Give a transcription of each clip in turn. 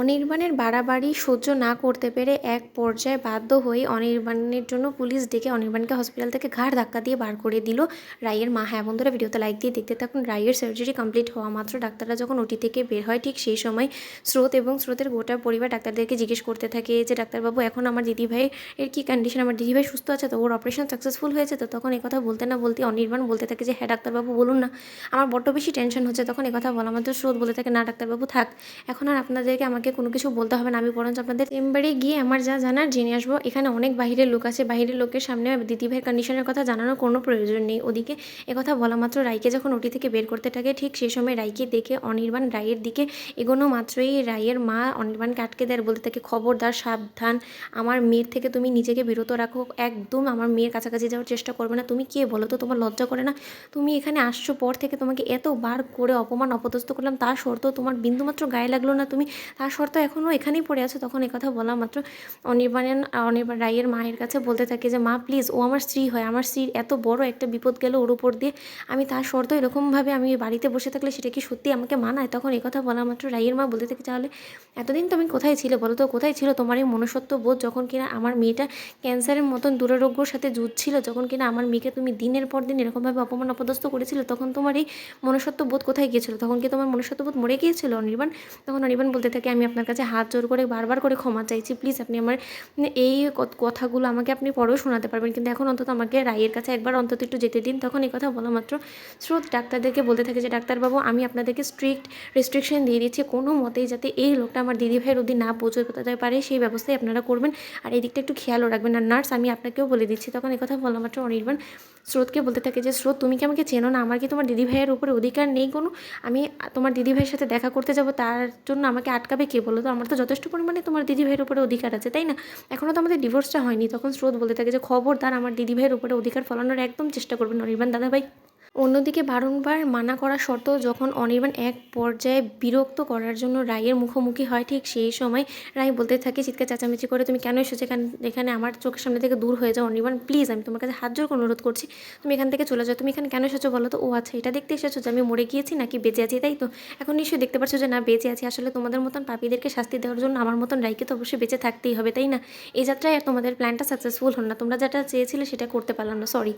অনির্বাণের বাড়াবাড়ি সহ্য না করতে পেরে এক পর্যায়ে বাধ্য হয়ে অনির্বাণের জন্য পুলিশ ডেকে অনির্বাণকে হসপিটাল থেকে ঘাড় ধাক্কা দিয়ে বার করে দিল। রায়ের মা হ্যাঁ বন্ধুরা, ভিডিওতে লাইক দিয়ে দেখতে থাকুন। রায়ের সার্জারি কমপ্লিট হওয়া মাত্র ডাক্তাররা যখন ওটি থেকে বের হয়, ঠিক সেই সময় স্রোত এবং স্রোতের গোটা পরিবার ডাক্তারদেরকে জিজ্ঞেস করতে থাকে যে, ডাক্তারবাবু, এখন আমার দিদিভাই এর কী কন্ডিশন আমার দিদিভাই সুস্থ আছে তো? ওর অপারেশন সাকসেসফুল হয়েছে তো? তখন কথা বলতে না বলতে অনির্বাণ বলতে থাকে যে হ্যাঁ ডাক্তারবাবু, বলুন না। আমার বড্ড বেশি টেনশন হচ্ছে। তখন কথা বলা মাত্র স্রোত বলে থাকে, না ডাক্তারবাবু, থাক। এখন আর আপনাদেরকে আমাকে কোনো কিছু বলতে হবে না, আমি বরঞ্চ আপনাদের চেম্বারে গিয়ে আমার যা জানার জেনে আসব। এখানে অনেক বাইরের লোক আছে বাইরের লোকের সামনে দিদিভাইয়ের কন্ডিশনের কথা জানানোর কোনো প্রয়োজন নেই। ওদিকে একথা বলা মাত্র রায়কে যখন ওটি থেকে বের করতে থাকে, ঠিক সেই সময় রায়কে দেখে অনির্বাণ রায়ের দিকে এগোনো মাত্রই রায়ের মা অনির্বাণকে আটকে দেয় বলতে থাকে, খবরদার, সাবধান, আমার মেয়ের থেকে তুমি নিজেকে বিরত রাখো, একদম আমার মেয়ের কাছাকাছি যাওয়ার চেষ্টা করবে না। তুমি কে বলো তো, তোমার লজ্জা করে না? তুমি এখানে আসছো পর থেকে তোমাকে এতবার করে অপমান, অপদস্থ করলাম তার সত্ত্বেও তোমার বিন্দুমাত্র গায়ে লাগল না তুমি তার সত্ত্বেও এখনও এখানেই পড়ে আছে, তখন কথা বলা মাত্র। অনির্বাণের, অনির্বাণ রায়ের মায়ের কাছে বলতে থাকে যে, মা প্লিজ ও আমার স্ত্রী হয়, আমার স্ত্রীর এত বড় একটা বিপদ গেল ওর উপর দিয়ে। আমি তার শর্ত এরকমভাবে আমি বাড়িতে বসে থাকলে সেটা কি সত্যি আমাকে মানায়? তখন কথা বলা মাত্র রায়ের মা বলতে থাকে, তাহলে এতদিন তুমি কোথায় ছিলে বলো তো? কোথায় ছিল তোমার এই মনুষ্যত্ব বোধ যখন কিনা আমার মেয়েটা ক্যান্সারের মতন দুরারোগ্যর সাথে যুঝছিল যখন কিনা আমার মেয়েকে তুমি দিনের পর দিন এরকমভাবে অপমান অপদস্থ করেছিল, তখন তোমার এই মনুষ্যত্ব বোধ কোথায় গিয়েছিল? তখন কি তোমার মনুষ্যত্ব বোধ মরে গিয়েছিল অনির্বাণ? তখন অনির্বাণ বলতে থাকে, আমি আপনার কাছে হাত জোর করে বারবার করে ক্ষমা চাইছি। প্লিজ আপনি আমার এই কথাগুলো আমাকে আপনি পরেও শোনাতে পারবেন। কিন্তু এখন অন্তত আমাকে রায়ের কাছে একবার অন্তত একটু যেতে দিন। তখন এই কথা বলা মাত্র স্রোত ডাক্তারদেরকে বলতে থাকে যে, ডাক্তারবাবু, আমি আপনাদেরকে স্ট্রিক্ট রেস্ট্রিকশন দিয়ে দিচ্ছি কোনো মতেই যাতে এই লোকটা আমার দিদিভাইয়ের অধীন না পৌঁছতে পারে। সেই ব্যবস্থাই আপনারা করবেন। আর এই দিকটা একটু খেয়ালও রাখবেন। আর নার্স, আমি আপনাকেও বলে দিচ্ছি। তখন কথা বলা মাত্র অনির্বাণ স্রোতকে বলতে থাকে যে, স্রোত, তুমি কি আমাকে চেনো না? আমার কি তোমার দিদিভাইয়ের উপরে অধিকার নেই কোনো? আমি তোমার দিদিভাইয়ের সাথে দেখা করতে যাব, তার জন্য আমাকে আটকাবে কে বলো তো? আমার তো যথেষ্ট পরিমাণে তোমার দিদিভাইয়ের উপরে অধিকার আছে, তাই না? এখনও তো আমাদের ডিভোর্সটা হয়নি, তখন স্রোত বলতে থাকে যে খবর তার আমার দিদিভাইয়ের উপরে অধিকার ফলানোর একদম চেষ্টা করবে নরিমান দাদাভাই। অন্যদিকে বারংবার মানা করা সত্ত্বেও যখন অনির্বাণ এক পর্যায়ে বিরক্ত করার জন্য রায়ের মুখোমুখি হয়, ঠিক সেই সময় রায় বলতে থাকে, চিৎকার, চেঁচামেচি করে তুমি কেন এসেছ? এখানে এখানে আমার চোখের সামনে থেকে দূর হয়ে যাও অনির্বাণ। প্লিজ, আমি তোমার কাছে হাত জোর অনুরোধ করছি। তুমি এখান থেকে চলে যাও। তুমি এখানে কেন এসেছ বলো তো? ও আচ্ছা এটা দেখতে এসেছ যে আমি মরে গিয়েছি নাকি বেঁচে আছি, তাই তো? এখন নিশ্চয়ই দেখতে পাচ্ছ যে না, বেঁচে আছি। আসলে তোমাদের মতন পাপীদেরকে শাস্তি দেওয়ার জন্য আমার মতন রায়কে তো অবশ্যই বেঁচে থাকতেই হবে, তাই না? এই যাত্রায় আর তোমাদের প্ল্যানটা সাকসেসফুল হল না। তোমরা যেটা চেয়েছিলে সেটা করতে পারলাম না সরি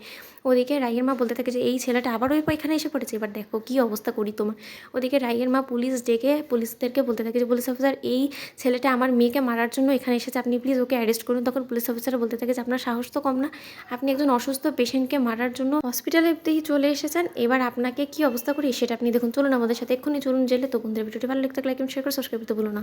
ওদিকে রায়ের মা বলতে থাকে যে, এই ছেলেটা আবার ওই এখানে এসে পড়েছে। এবার দেখো কী অবস্থা করি তোমার। ওদিকে রায়ের মা পুলিশ ডেকে পুলিশদেরকে বলতে থাকে যে, পুলিশ অফিসার এই ছেলেটা আমার মেয়েকে মারার জন্য এখানে এসেছে। আপনি প্লিজ ওকে অ্যারেস্ট করুন। তখন পুলিশ অফিসার বলতে থাকে যে, আপনার সাহস তো কম না। আপনি একজন অসুস্থ পেশেন্টকে মারার জন্য হসপিটালেতেই চলে এসেছেন। এবার আপনাকে কী অবস্থা করি সেটা আপনি দেখুন। চলুন আমাদের সাথে এক্ষুনি চলুন জেলে। তো বন্ধুদের ভিডিওটি ভালো লাগতে লাইক শেয়ার করে সাবস্ক্রাইব করতে না।